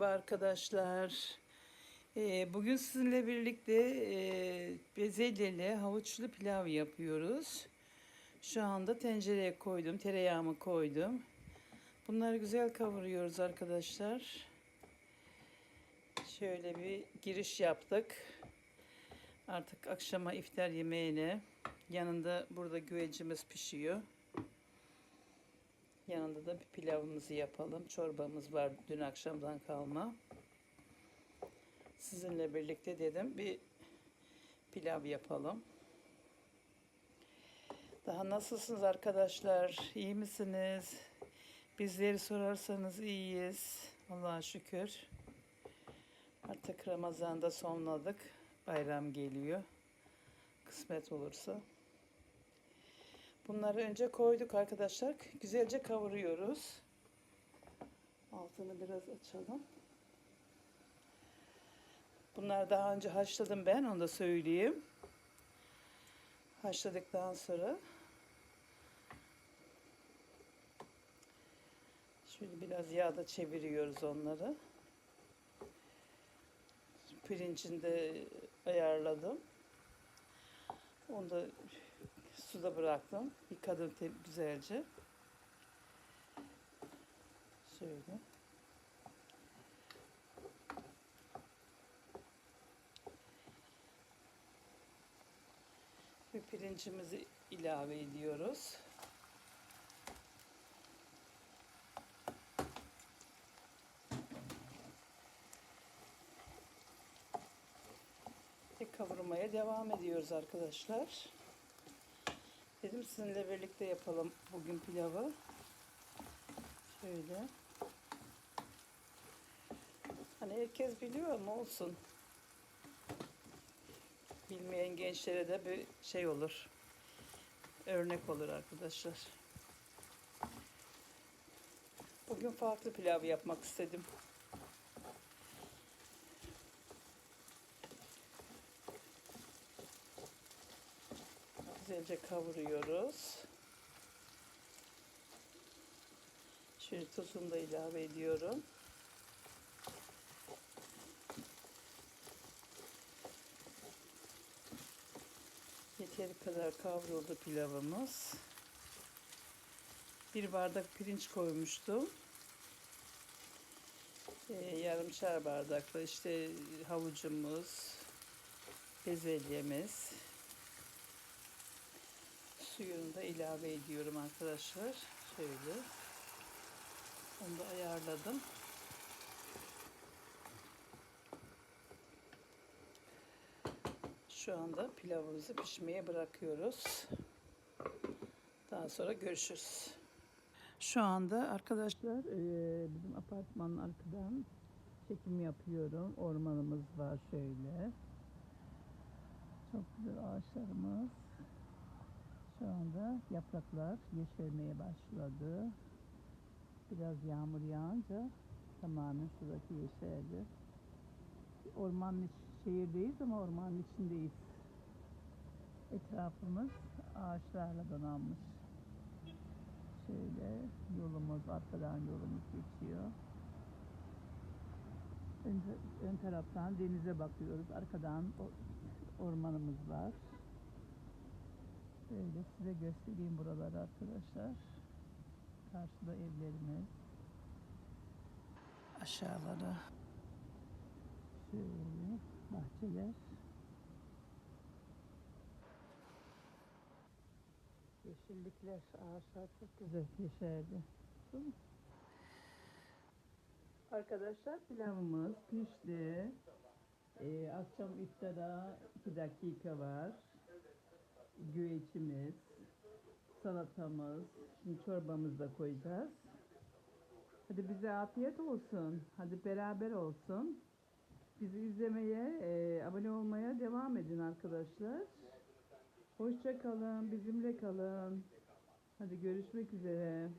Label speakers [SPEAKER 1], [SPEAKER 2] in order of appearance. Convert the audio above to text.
[SPEAKER 1] Merhaba arkadaşlar. Ee, bugün sizinle birlikte e, bezelyeli havuçlu pilav yapıyoruz. Şu anda tencereye koydum, tereyağımı koydum. Bunları güzel kavuruyoruz arkadaşlar. Şöyle bir giriş yaptık. Artık akşama iftar yemeğine yanında burada güvecimiz pişiyor. Yanında da bir pilavımızı yapalım. Çorbamız var dün akşamdan kalma. Sizinle birlikte dedim bir pilav yapalım. Daha nasılsınız arkadaşlar? İyi misiniz? Bizleri sorarsanız iyiyiz. Allah'a şükür. Artık Ramazan'da sonladık. Bayram geliyor. Kısmet olursa. Bunları önce koyduk arkadaşlar. Güzelce kavuruyoruz. Altını biraz açalım. Bunlar daha önce haşladım ben. Onu da söyleyeyim. Haşladıktan sonra şöyle biraz yağda çeviriyoruz onları. Pirincini de ayarladım. Onu da suda bıraktım. Yıkadım güzelce. Şöyle. Ve pirincimizi ilave ediyoruz. Ve devam ediyoruz arkadaşlar. Dedim sizinle birlikte yapalım bugün pilavı. Şöyle. Hani herkes biliyor ama olsun. Bilmeyen gençlere de bir şey olur. Örnek olur arkadaşlar. Bugün farklı pilav yapmak istedim. Güzelce kavuruyoruz. Şöyle tuzunu da ilave ediyorum. Yeteri kadar kavruldu pilavımız. Bir bardak pirinç koymuştum. Ee, yarımşar bardakla işte havucumuz, bezelyemiz, suyunu da ilave ediyorum arkadaşlar. Şöyle. Onu da ayarladım. Şu anda pilavımızı pişmeye bırakıyoruz. Daha sonra görüşürüz. Şu anda arkadaşlar eee, bizim apartmanın arkadan çekim yapıyorum. Ormanımız var şöyle. Çok güzel ağaçlarımız. Şu anda yapraklar yeşermeye başladı. Biraz yağmur yağınca tamamen şuradaki yeşerdi. Ormanın şehirdeyiz ama ormanın içindeyiz. Etrafımız ağaçlarla donanmış. Şöyle yolumuz, arkadan yolumuz geçiyor. Ön, ön taraftan denize bakıyoruz. Arkadan ormanımız var. Böyle size göstereyim buraları arkadaşlar. Karşıda evlerimiz. Aşağılara şöyle bahçeler. Yeşillikler, ağaçlar çok güzel yeşerdi. Arkadaşlar pilavımız pişti. Ee, akşam iftara 2 dakika var. Güvecimiz, salatamız, şimdi çorbamızı da koyacağız. Hadi bize afiyet olsun. Hadi beraber olsun. Bizi izlemeye, e, abone olmaya devam edin arkadaşlar. Hoşça kalın, bizimle kalın. Hadi görüşmek üzere.